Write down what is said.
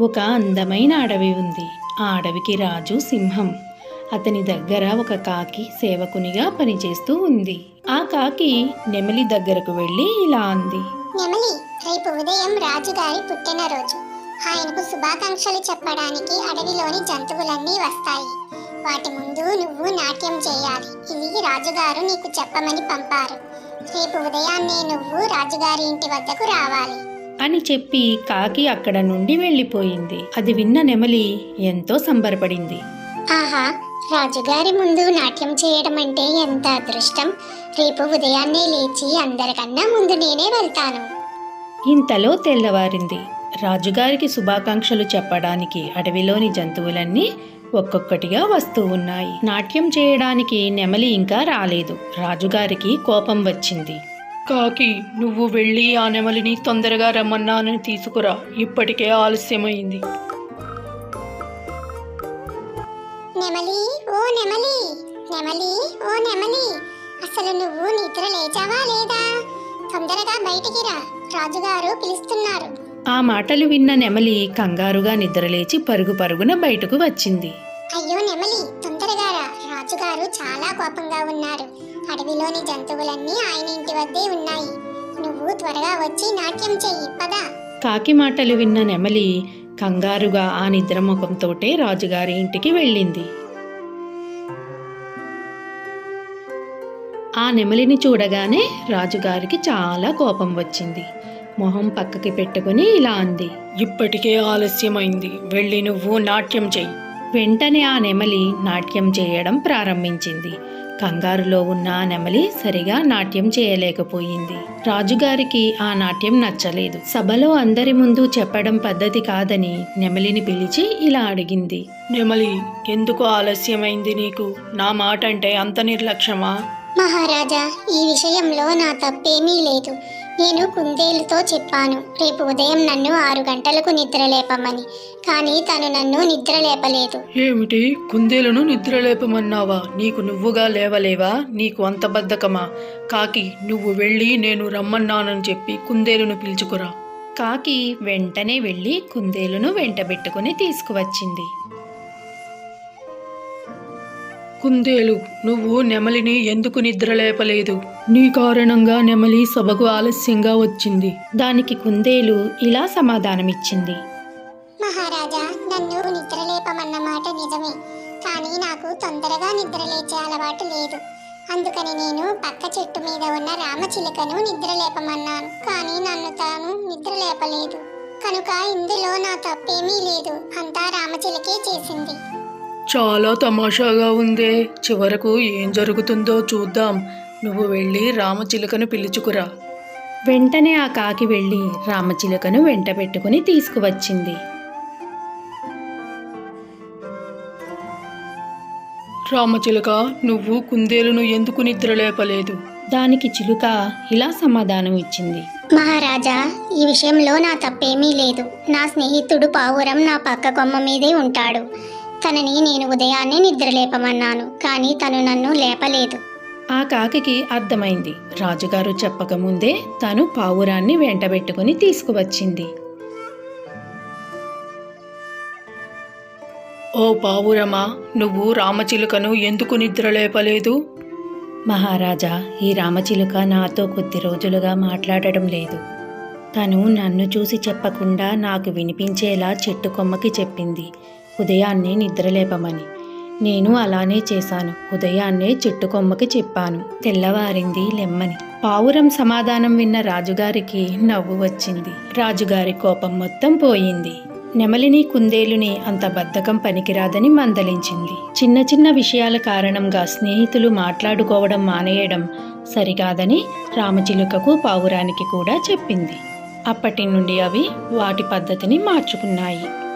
ఒక అందమైన అడవి ఉంది. ఆ అడవికి రాజు సింహం. అతని దగ్గర ఒక కాకి సేవకునిగా పనిచేస్తూ ఉంది. ఆ కాకి నెమలి దగ్గరకు వెళ్ళి ఇలా అంది. నెమలి రేపు ఉదయం రాజుగారి పుట్టినరోజు. ఆయనకు శుభాకాంక్షలు చెప్పడానికి అడవిలోని జంతువులన్నీ వస్తాయి. వాటి ముందు నువ్వు నాట్యం చేయాలి. ఇది రాజుగారు నీకు చెప్పమని పంపారు. రేపు ఉదయాన్నే నువ్వు రాజుగారి ఇంటి వద్దకు రావాలి. అని చెప్పి కాకి అక్కడ నుండి వెళ్ళిపోయింది. అది విన్న నెమలి ఎంతో సంబరపడింది. ఆహా రాజుగారి ముందు నాట్యం చేయడం అంటే ఎంత అదృష్టం. రేపు ఉదయాన్నే లేచి అందరికన్నా ముందు నేనే వెళ్తాను. ఇంతలో తెల్లవారింది. రాజుగారికి శుభాకాంక్షలు చెప్పడానికి అడవిలోని జంతువులన్నీ ఒక్కొక్కటిగా వస్తూ ఉన్నాయి. నాట్యం చేయడానికి నెమలి ఇంకా రాలేదు. రాజుగారికి కోపం వచ్చింది. కాకి నువ్వు వెళ్ళి ఆ నెమలిని తొందరగా రమ్మన్నానని తీసుకురా. ఇప్పటికే ఆలస్యమైంది. నెమలి ఓ నెమలి నెమలి ఓ నెమలి అసలు నువ్వు నిద్ర లేచావా లేదా? తొందరగా బయటికి రా రాజుగారు పిలుస్తున్నారు. ఆ మాటలు విన్న నెమలి కంగారుగా నిద్రలేచి పరుగు పరుగున బయటకు వచ్చింది. అయ్యో నెమలి తొందరగా రా. రాజుగారు చాలా కోపంగా ఉన్నారు. అడవిలోని జంతువులన్నీ ఆయన ఇంటి వద్దే ఉన్నాయి. నువ్వు త్వరగా వచ్చి నాట్యం చెయ్యి పదా. కాకి మాటలు విన్న నెమలి కంగారుగా ఆ నిద్రముఖంతోటే రాజుగారి ఇంటికి వెళ్ళింది. ఆ నెమలిని చూడగానే రాజుగారికి చాలా కోపం వచ్చింది. మొహం పక్కకి పెట్టుకుని ఇలా అంది. ఇప్పటికే ఆలస్యమైంది. వెళ్ళి నువ్వు నాట్యం చెయ్యి. వెంటనే ఆ నెమలి నాట్యం చేయడం ప్రారంభించింది. కంగారులో ఉన్న ఆ నెమలి సరిగా నాట్యం చేయలేకపోయింది. రాజుగారికి ఆ నాట్యం నచ్చలేదు. సభలో అందరి ముందు చెప్పడం పద్ధతి కాదని నెమలిని పిలిచి ఇలా అడిగింది. నెమలి ఎందుకు ఆలస్యమైంది నీకు? నా మాట అంటే అంత నిర్లక్ష్యమా? మహారాజా ఈ విషయంలో నా తప్పేమీ లేదు. నేను కుందేలుతో చెప్పాను రేపు ఉదయం నన్ను ఆరు గంటలకు నిద్రలేపమని. కానీ తను నన్ను నిద్రలేపలేదు. ఏమిటి? కుందేలును నిద్రలేపమన్నావా? నీకు నువ్వుగా లేవలేవా? నీకు అంత బద్ధకమా? కాకి నువ్వు వెళ్ళి నేను రమ్మన్నానని చెప్పి కుందేలును పిలుచుకురా. కాకి వెంటనే వెళ్ళి కుందేలును వెంటబెట్టుకుని తీసుకువచ్చింది. కుందేలు నువ్వు నెమలిని ఎందుకు నిద్రలేపలేదు నీ కారణంగా నెమలి సభకు ఆలస్యంగా వచ్చింది. దానికి కుందేలు ఇలా సమాధానమిచ్చింది. మహారాజా నన్ను నిద్రలేపమన్న మాట నిజమే. కానీ నాకు తొందరగా నిద్రలేచే అలవాటు లేదు. అందుకని నేను పక్క చెట్టు మీద ఉన్న రామచిలుకను నిద్రలేపమన్నాను కానీ నన్ను తాను నిద్రలేపలేదు కనుక ఇందులో నా తప్పేమీ లేదు అంతా రామచిలుకే చేసింది. చాలా తమాషాగా ఉందే. చివరకు ఏం జరుగుతుందో చూద్దాం. నువ్వు వెళ్ళి రామచిలుకను పిలుచుకురా. వెంటనే ఆ కాకి వెళ్ళి రామచిలుకను వెంట పెట్టుకుని తీసుకువచ్చింది. రామచిలుక నువ్వు కుందేలును ఎందుకు నిద్రలేపలేదు దానికి చిలుక ఇలా సమాధానం ఇచ్చింది. మహారాజా ఈ విషయంలో నా తప్పేమీ లేదు. నా స్నేహితుడు పావురం నా పక్క కొమ్మ మీదే ఉంటాడు. తనని నేను ఉదయాన్నే నిద్రలేపమన్నాను కానీ తను నన్ను లేపలేదు. ఆ కాకికి అర్థమైంది. రాజుగారు చెప్పకముందే తాను పావురాన్ని వెంటబెట్టుకుని తీసుకువచ్చింది. ఓ పావురమా నువ్వు రామచిలుకను ఎందుకు నిద్రలేపలేదు? మహారాజా ఈ రామచిలుక నాతో కొద్ది రోజులుగా మాట్లాడడం లేదు. తను నన్ను చూసి చెప్పకుండా నాకు వినిపించేలా చెట్టు కొమ్మకి చెప్పింది. ఉదయాన్నే నిద్రలేపమని. నేను అలానే చేశాను. ఉదయాన్నే చెట్టు కొమ్మకి చెప్పాను. తెల్లవారింది లెమ్మని. పావురం సమాధానం విన్న రాజుగారికి నవ్వు వచ్చింది. రాజుగారి కోపం మొత్తం పోయింది. నెమలిని కుందేలుని అంత బద్ధకం పనికిరాదని మందలించింది. చిన్న చిన్న విషయాల కారణంగా స్నేహితులు మాట్లాడుకోవడం మానేయడం సరికాదని రామచిలుకకు పావురానికి కూడా చెప్పింది. అప్పటి నుండి అవి వాటి పద్ధతిని మార్చుకున్నాయి.